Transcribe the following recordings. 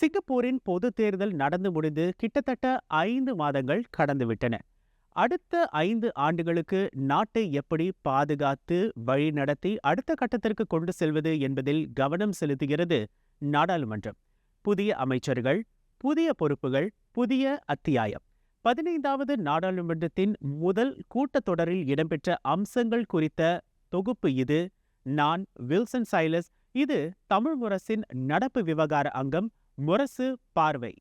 சிங்கப்பூரின் பொது தேர்தல் நடந்து முடிந்து கிட்டத்தட்ட ஐந்து மாதங்கள் கடந்துவிட்டன அடுத்த ஐந்து ஆண்டுகளுக்கு நாட்டை எப்படி பாதுகாத்து வழிநடத்தி அடுத்த கட்டத்திற்கு கொண்டு செல்வது என்பதில் கவனம் செலுத்துகிறது நாடாளுமன்றம். புதிய அமைச்சர்கள் புதிய பொறுப்புகள் புதிய அத்தியாயம். பதினைந்தாவது நாடாளுமன்றத்தின் முதல் கூட்டத்தொடரில் இடம்பெற்ற அம்சங்கள் குறித்த தொகுப்பு இது. நான் வில்சன் சைலஸ் இது தமிழ் முரசின் நடப்பு விவகார அங்கம் முரசு பார்வை.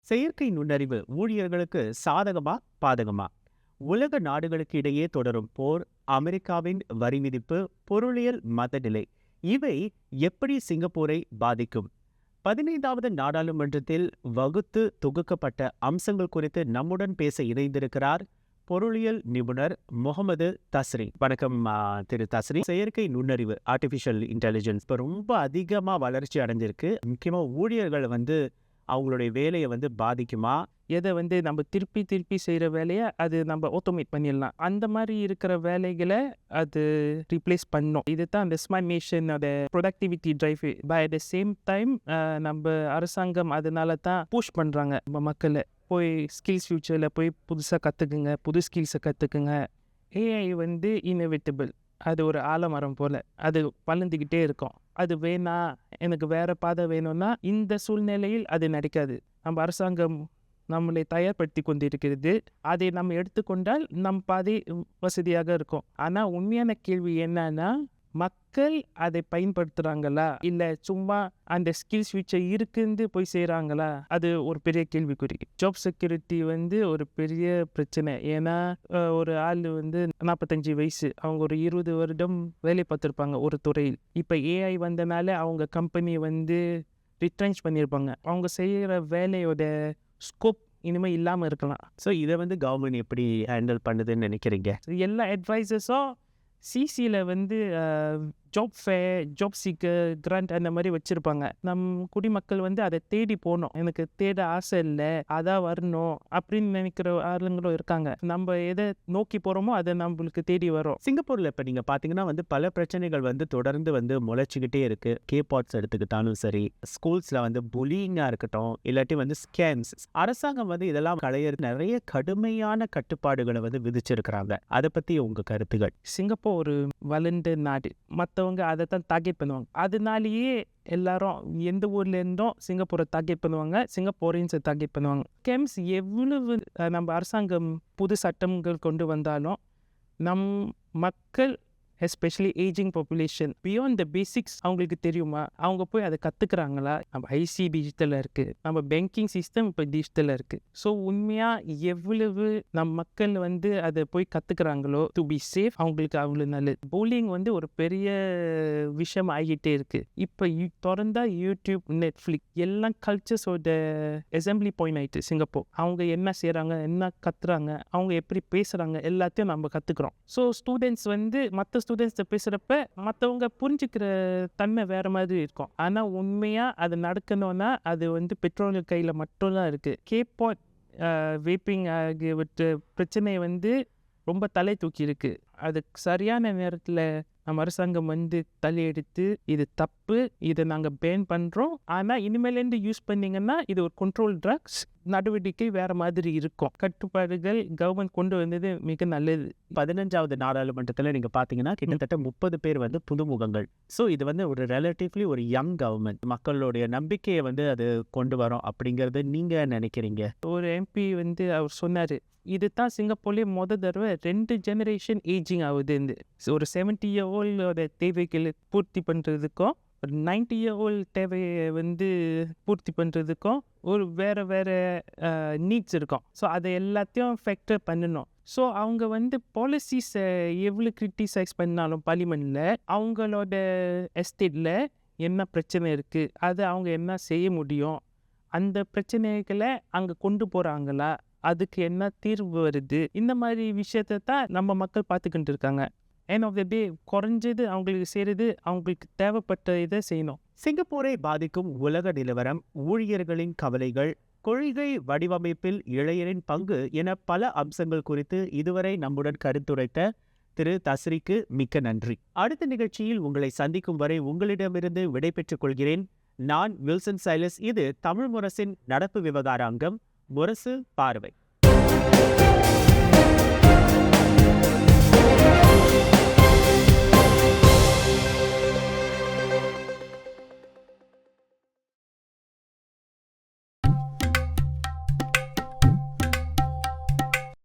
செயற்கை நுண்ணறிவு ஊழியர்களுக்கு சாதகமா பாதகமா? உலக நாடுகளுக்கு இடையே தொடரும் போர் அமெரிக்காவின் வரி விதிப்பு பொருளியல் மதநிலை இவை எப்படி சிங்கப்பூரை பாதிக்கும்? பதினைந்தாவது நாடாளுமன்றத்தில் வகுத்து தொகுக்கப்பட்ட அம்சங்கள் குறித்து நம்முடன் பேச இணைந்திருக்கிறார் பொருளியல் நிபுணர் முகமது தஸ்ரி. வணக்கம் திரு தஸ்ரி. செயற்கை நுண்ணறிவு ஆர்டிஃபிஷியல் இன்டெலிஜென்ஸ் இப்போ ரொம்ப அதிகமாக வளர்ச்சி அடைஞ்சிருக்கு. முக்கியமாக ஊழியர்கள் வந்து அவங்களுடைய வேலையை வந்து பாதிக்குமா? எதை வந்து நம்ம திருப்பி திருப்பி செய்கிற வேலையை அது நம்ம ஆட்டோமேட் பண்ணிடலாம். அந்த மாதிரி இருக்கிற வேலைகளை அது ரீப்ளேஸ் பண்ணோம். இதுதான் அந்த ஸ்மார்ட் அந்த productivity drive by at the same time நம்ம அரசாங்கம் அதனால தான் புஷ் பண்ணுறாங்க நம்ம மக்களை போய் ஸ்கில்ஸ் ஃபியூச்சரில் போய் புதுசாக கற்றுக்குங்க புது ஸ்கில்ஸை கற்றுக்குங்க ஏஐ வந்து இன்எவிட்டபிள் அது ஒரு ஆலமரம் போல். அது வளர்ந்துக்கிட்டே இருக்கும். அது வேணா எனக்கு வேற பாதை வேணும்னா இந்த சூழ்நிலையில் அது நடக்காது. நம்ம அரசாங்கம் நம்மளை தயார்படுத்தி கொண்டிருக்கிறது அதை நம்ம எடுத்துக்கொண்டால் நம் பாதை வசதியாக இருக்கும். ஆனால் உண்மையான கேள்வி என்னன்னா மக்கள் அதை பயன்படுத்துகிறாங்களா இல்லை சும்மா அந்த ஸ்கில் ஃபியூச்சர் இருக்குன்னு போய் செய்கிறாங்களா அது ஒரு பெரிய கேள்விக்குறி. ஜாப் செக்யூரிட்டி வந்து ஒரு பெரிய பிரச்சனை. ஏன்னா ஒரு ஆள் வந்து நாற்பத்தஞ்சு வயசு. அவங்க ஒரு இருபது வருடம் வேலை பார்த்துருப்பாங்க ஒரு துறையில். இப்போ ஏஐ வந்தனால அவங்க கம்பெனி வந்து ரிட்ரென்ச் பண்ணியிருப்பாங்க அவங்க செய்கிற வேலையோட ஸ்கோப் இனிமேல் இல்லாமல் இருக்கலாம். ஸோ இதை வந்து கவர்மெண்ட் எப்படி ஹேண்டில் பண்ணுதுன்னு நினைக்கிறீங்க? எல்லா அட்வைசஸும் சிசியில் வந்து job fair job seeker grant அந்த மாதிரி வச்சுருப்பாங்க. நம் குடிமக்கள் வந்து அதை தேடி போகணும் எனக்கு தேட ஆசை இல்லை அதான் வரணும் அப்படின்னு நினைக்கிற ஆளுங்களும் இருக்காங்க. நம்ம எதை நோக்கி போகிறோமோ அதை நம்மளுக்கு தேடி வரும். சிங்கப்பூர்ல இப்ப நீங்க பாத்தீங்கன்னா வந்து பல பிரச்சனைகள் வந்து தொடர்ந்து வந்து முளைச்சிக்கிட்டே இருக்கு. கே பாட்ஸ் எடுத்துக்கிட்டாலும் சரி ஸ்கூல்ஸ்ல வந்து புலிங்கா இருக்கட்டும் இல்லாட்டி வந்து ஸ்கேம்ஸ் அரசாங்கம் வந்து இதெல்லாம் களையிறது நிறைய கடுமையான கட்டுப்பாடுகளை வந்து விதிச்சிருக்கிறாங்க. அதை பத்தி உங்க கருத்துகள்? சிங்கப்பூர் ஒரு வளர்ந்த நாடு. மற்றவங்க அதை தான் டார்கெட் பண்ணுவாங்க. அதனாலேயே எல்லாரும் எந்த ஊர்ல இருந்தும் சிங்கப்பூரை டார்கெட் பண்ணுவாங்க சிங்கப்பூரையும் டார்கெட் பண்ணுவாங்க. கேம்ஸ் எவ்வளவு நம்ம அரசாங்கம் புது சட்டங்கள் கொண்டு வந்தாலும் நம் மக்கள் especially ageing population beyond the basics அவங்களுக்கு தெரியுமா? அவங்க போய் அதை கற்றுக்குறாங்களா நம்ம ஐசி டிஜிட்டலில் இருக்குது நம்ம பேங்கிங் சிஸ்டம் இப்போ டிஜிட்டலில் இருக்குது ஸோ உண்மையாக எவ்வளவு நம் மக்கள் வந்து அதை போய் கற்றுக்குறாங்களோ டு பி சேஃப் அவங்களுக்கு அவ்வளோ நல்லது. போலிங் வந்து ஒரு பெரிய விஷயம் ஆகிட்டே இருக்குது இப்போ திறந்தா யூடியூப் நெட்ஃப்ளிக்ஸ் எல்லாம் கல்ச்சர்ஸோட அசம்பிளி பாயிண்ட் ஆயிட்டு சிங்கப்பூர். அவங்க என்ன செய்கிறாங்க என்ன கத்துறாங்க? அவங்க எப்படி பேசுகிறாங்க எல்லாத்தையும் நம்ம கற்றுக்குறோம் ஸோ ஸ்டூடெண்ட்ஸ் வந்து மற்ற ஸ்டூடெண்ட்ஸ்கிட்ட பேசுகிறப்ப மற்றவங்க புரிஞ்சுக்கிற தன்மை வேறு மாதிரி இருக்கும். ஆனால் உண்மையாக அது நடக்கணும்னா அது வந்து பெற்றோர்கள் கையில் மட்டும்தான் இருக்குது கேப்பாட் வேப்பிங் ஆகியவற்ற பிரச்சனை வந்து ரொம்ப தலை தூக்கி இருக்கு. அது சரியான நேரத்தில் நம்ம அரசாங்கம் வந்து தலையெடுத்து இது தப்பு இதை நாங்கள் பேன் பண்ணுறோம் ஆனால் இனிமேலேருந்து யூஸ் பண்ணீங்கன்னா இது ஒரு கண்ட்ரோல் ட்ரக்ஸ் நடவடிக்கை வேறு மாதிரி இருக்கும். கட்டுப்பாடுகள் கவர்மெண்ட் கொண்டு வந்தது மிக நல்லது. பதினஞ்சாவது நாடாளுமன்றத்துல நீங்க பாத்தீங்கன்னா கிட்டத்தட்ட முப்பது பேர் வந்து புதுமுகங்கள். ஸோ இது வந்து ஒரு ரிலேட்டிவ்லி ஒரு யங் கவர்மெண்ட் மக்களுடைய நம்பிக்கையை வந்து அது கொண்டு வரும் அப்படிங்கறது நீங்க நினைக்கிறீங்க? ஒரு எம்பி வந்து அவர் சொன்னார் இது தான் சிங்கப்பூர்லேயே முத தடவை ரெண்டு ஜெனரேஷன் ஏஜிங் ஆகுதுன்னு ஒரு செவன்ட்டி இயர் ஓல்டோட தேவைகளை பூர்த்தி பண்ணுறதுக்கும் ஒரு நைன்டி இயர் ஓல்ட் தேவையை வந்து பூர்த்தி பண்ணுறதுக்கும் ஒரு வேறு வேறு நீட்ஸ் இருக்கும். ஸோ அதை எல்லாத்தையும் ஃபேக்டர் பண்ணணும். ஸோ அவங்க வந்து பாலிசிஸை எவ்வளோ கிரிட்டிசைஸ் பண்ணாலும் பார்லிமெண்ட்டில் அவங்களோட எஸ்டேட்டில் என்ன பிரச்சனை இருக்குது அதை அவங்க என்ன செய்ய முடியும்? அந்த பிரச்சனைகளை அங்கே கொண்டு போகிறாங்களா அதுக்கு என்ன தீர்வு வருது? இந்த மாதிரி விஷயத்தை தான் நம்ம மக்கள் பார்த்துக்கிட்டு இருக்காங்க. என் ஆஃப் த டே குறைஞ்சது அவங்களுக்கு செய்கிறது அவங்களுக்கு தேவைப்பட்ட இதை செய்யணும். சிங்கப்பூரை பாதிக்கும் உலக நிலவரம் ஊழியர்களின் கவலைகள் கொள்கை வடிவமைப்பில் இளையரின் பங்கு என பல அம்சங்கள் குறித்து இதுவரை நம்முடன் கருத்துரைத்த திரு. தஸ்ரிக்கு மிக்க நன்றி. அடுத்த நிகழ்ச்சியில் உங்களை சந்திக்கும் வரை உங்களிடமிருந்து விடைபெற்றுக் கொள்கிறேன். நான் வில்சன் சைலஸ் இது தமிழ் முரசின் நடப்பு விவகார அங்கம் முரசு பார்வை.